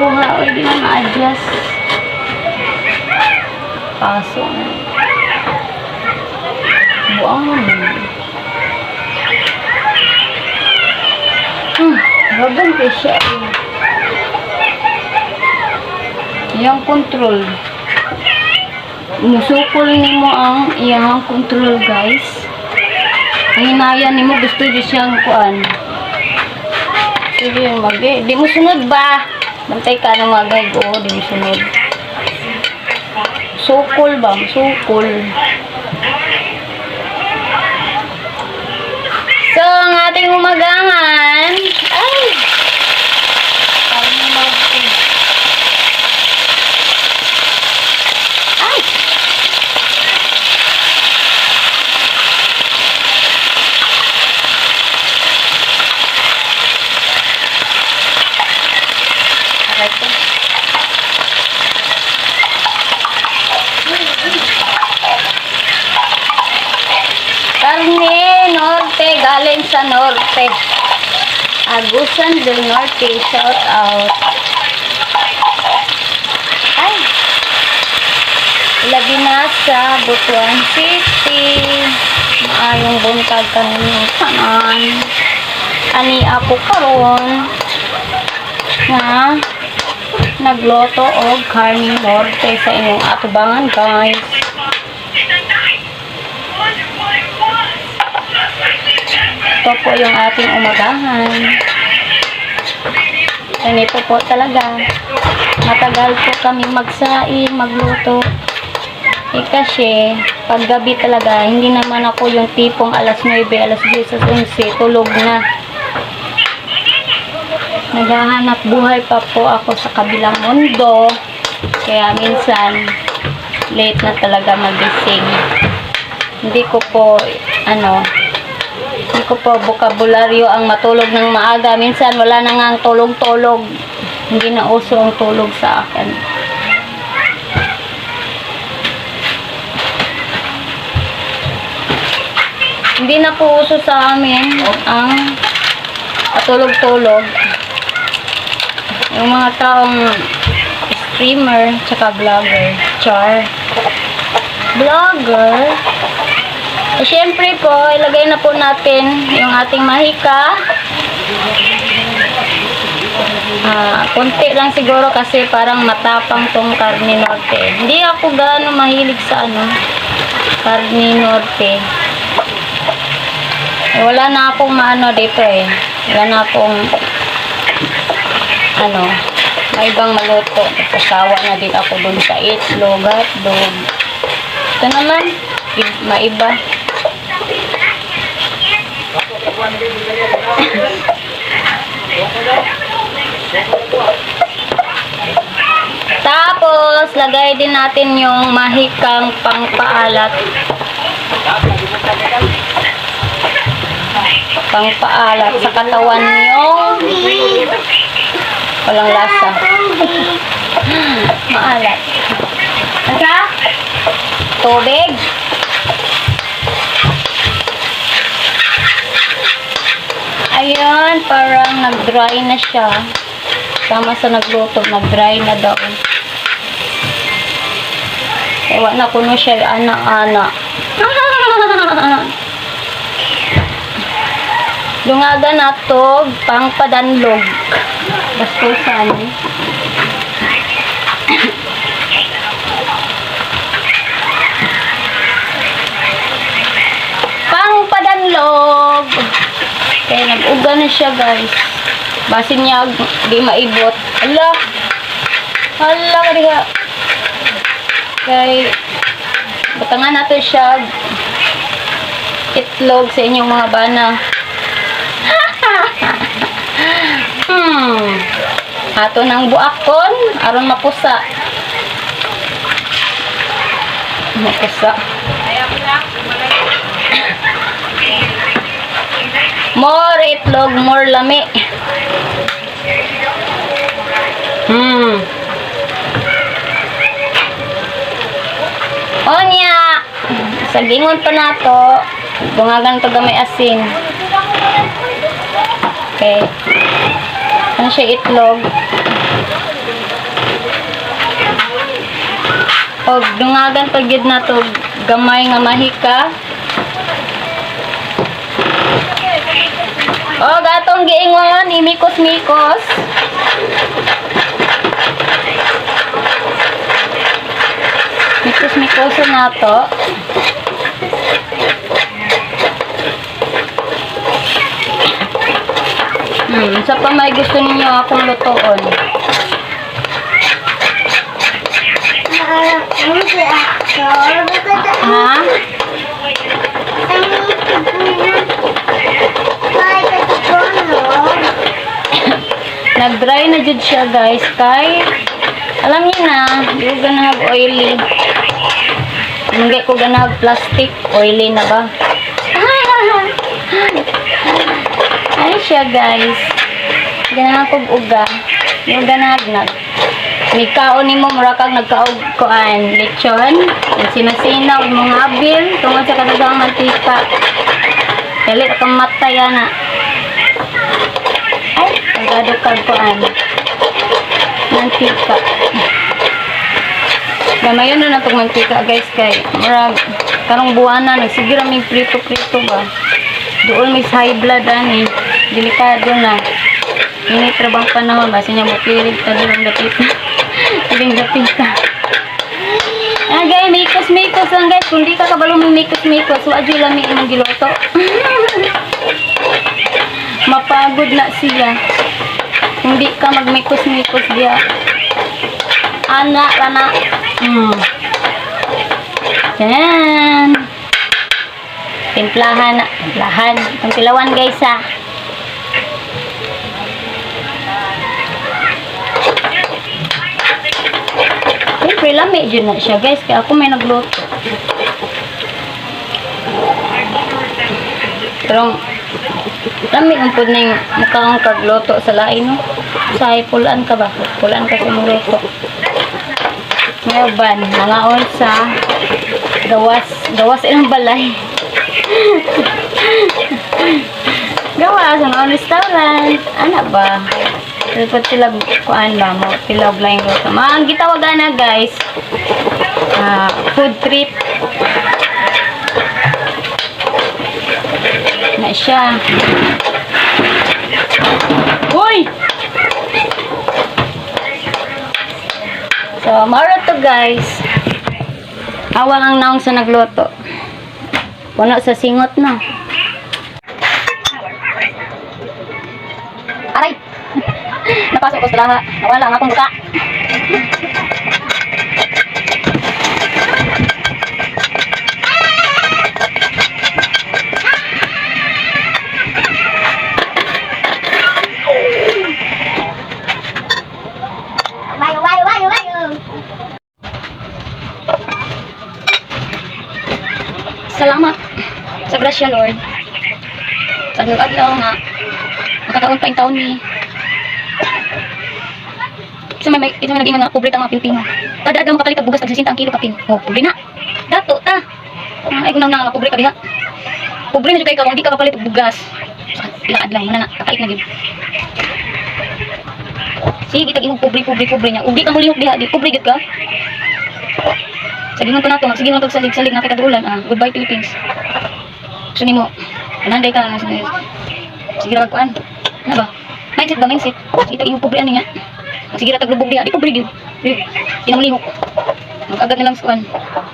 Nga, o di na ma-adjust. Kaso, buang. Hmm, rabang pa eh. Yang control. Musukol ni mo ang iyang control, guys. Ang hinayan ni mo, gusto di siyang kuan. Sige yung mag Di mo sunod ba? Bantay ka ng mga guys. Oo, di mo sunod. Sukol ba? Sukol. So, ang ating umagahan. Ay! Parang mag- Ay! Aray ko. Karne Galing sa Norte. Agusan del Norte, shout out. Ay! Labi na sa Butuan City. Maayong buntag kanong tanan. Ani ako karon nga nagloto og karne norte sa inyong atubangan guys. Ito po yung ating umagahan. Ganito po talaga. Matagal po kami magsaing, magluto. Eh kasi, paggabi talaga, hindi naman ako yung tipong alas 9, alas 10, alas 11, tulog na. Naghahanap buhay pa po ako sa kabilang mundo. Kaya minsan, late na talaga magising. Hindi ko po, ano, hindi ko po bokabularyo ang matulog ng maaga. Minsan, wala na nga ang tulog-tulog. Hindi na uso ang tulog sa akin. Hindi na po uso sa amin ang patulog-tulog. Yung mga taong streamer, tsaka vlogger. Char. Vlogger. Eh, syempre po, ilagay na po natin yung ating mahika. Ah, konti lang siguro kasi parang matapang tong karne norte. Hindi ako gaano mahilig sa ano, karne norte. Eh, wala na akong maano dito eh. Wala na akong ano, may ibang maluto. Kasawa na din ako dun sa itlog, hotdog. Ito naman, maiba. Tapos, lagay din natin yung mahikang pangpaalat. Pangpaalat sa katawan yung walang lasa. Maalat. Asa? Tubig. Ayan, parang nag-dry na siya. Tama sa nagluto, nag-dry na daw. Ewan na kuno siya, ana-ana. Dungaga na to, pang padanlog. Bastusan. pang padanlog. Nag-uga na siya guys. Basin niya di maibot. Hala. Hala ka diha. Kay butangan nato siya itlog sa inyong mga bana. hmm. Ato ng buakon aron mapusa. Mapusa. More itlog, more lami. Hmm. Onya! Sa gingon pa na to, bungagan to gamay asin. Okay. Ano siya itlog? O, dungagan pag na to gamay nga mahika. O gatong giingon imikos-mikos. Mikos-mikoso na to. Hmm, sa pa may gusto ninyo akong lutoon. Ha? Na jud siya guys kay alam niyo na, yung ganahag oily. Hindi ko ganahag plastic, oily na ba? Ay siya guys. Ganahag kog uga. Yung ganahag nag. May kaon ni mo, mura kang nagkaog koan. Lechon. Sinasinaw, mga abil. Tungkol sa kadagang mantika. Dali kang mataya na. Kag koan. Mantika. Gamayon na na itong mantika guys kay murag karong buwana nagsigira may prito-prito ba. Doon may high blood ani. Delikado na. Ini trabang panahon ba sinya pirig ta dirang dapita. Tabing dapita. Ah, guys, mikos-mikos lang guys. Kung di ka kabalo may mikos-mikos, wa adyo lang may imong giloto. Mapagod na siya. Kung di ka magmikos-mikos diya. Ana, rana. Mm. Yan. Timplahan na. Timplahan. Itong pilawan guys ah. Siyempre, lami dyan na siya guys. Kaya ako may nagluto. Pero, lami ang po na yung mukhang kagluto sa lain, no? Say, pulaan ka ba? Pulaan ka sa luto. Ngayon mga sa gawas, gawas ilang balay. gawas, ang restaurant. Ano ba? Dapat sila kuan ba mo lang yung luto. Mga ang gitawagan na guys. ah, food trip. Na siya. Uy! So, mara to guys. Awang ang naong sa nagluto. Puno sa singot na. Aray! Napasok ko sa laha. Nawala ang akong buka. Nung adlaw nga, makakaon pa yung taon ni. Sa may, may, ito may nag-ingon nga, pobre ta mga Pilipino. Kada adlaw makakalit og bugas tag 60 ang kilo kapin. Oh, pobre na. Dato ta. Ah, Ay, kunang nga, pobre ka diha. Pobre na jud kay ka kung di ka kapalit bugas. Ilang adlaw, mana na, kakait na gyud. Sige, tag imong pobre, pobre, pobre niya. Ug di ka mulihok diha, di pobre gyud ka. Sa gingon ko nato, sige mo pagsalig-salig na kay kadulan. Ah, goodbye Philippines. Gusto nimo, nanday ka. Sige, sige ra kuan. Ano ba? Mindset ba mindset? Tag imong pobre ani nga. Sige ra taglubog diha, di pobre gyud. Di di na mulihok. Mag-agad na lang sa kuan.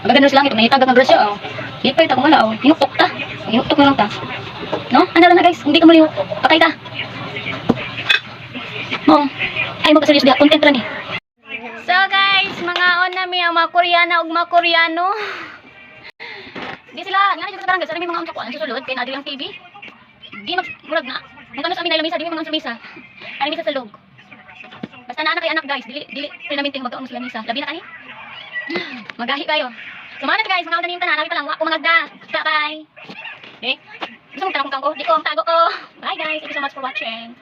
Agad na sa langit, may tagag ng grasya. Oh. Hipay ta kung wala, oh. Hinuktok ta. Hinuktok na lang ta. No? Andala na guys, hindi ka mulihok. Patay ta. Mo. Ay mo pasalius diha, content ra ni. So guys, mga on na mi ang mga Koreana ug mga Koreano. Di sila, nga na sa barangay, sa may mga unsa ko ang susulod kay na lang TV. Di mag murag na. Kano sa amin na lamisa, di may mga sa misa. Ani misa sa log. Basta na anak kay anak guys, dili dili pre namin ting magkaon sa lamisa. Labi na kani. Magahi kayo. Sumana to guys, mga unanim tanan, nabi pa lang wa ko mangagda. Bye. Okay? Gusto mo tanong kang ko? Di ko, tago ko. Bye guys, thank you so much for watching.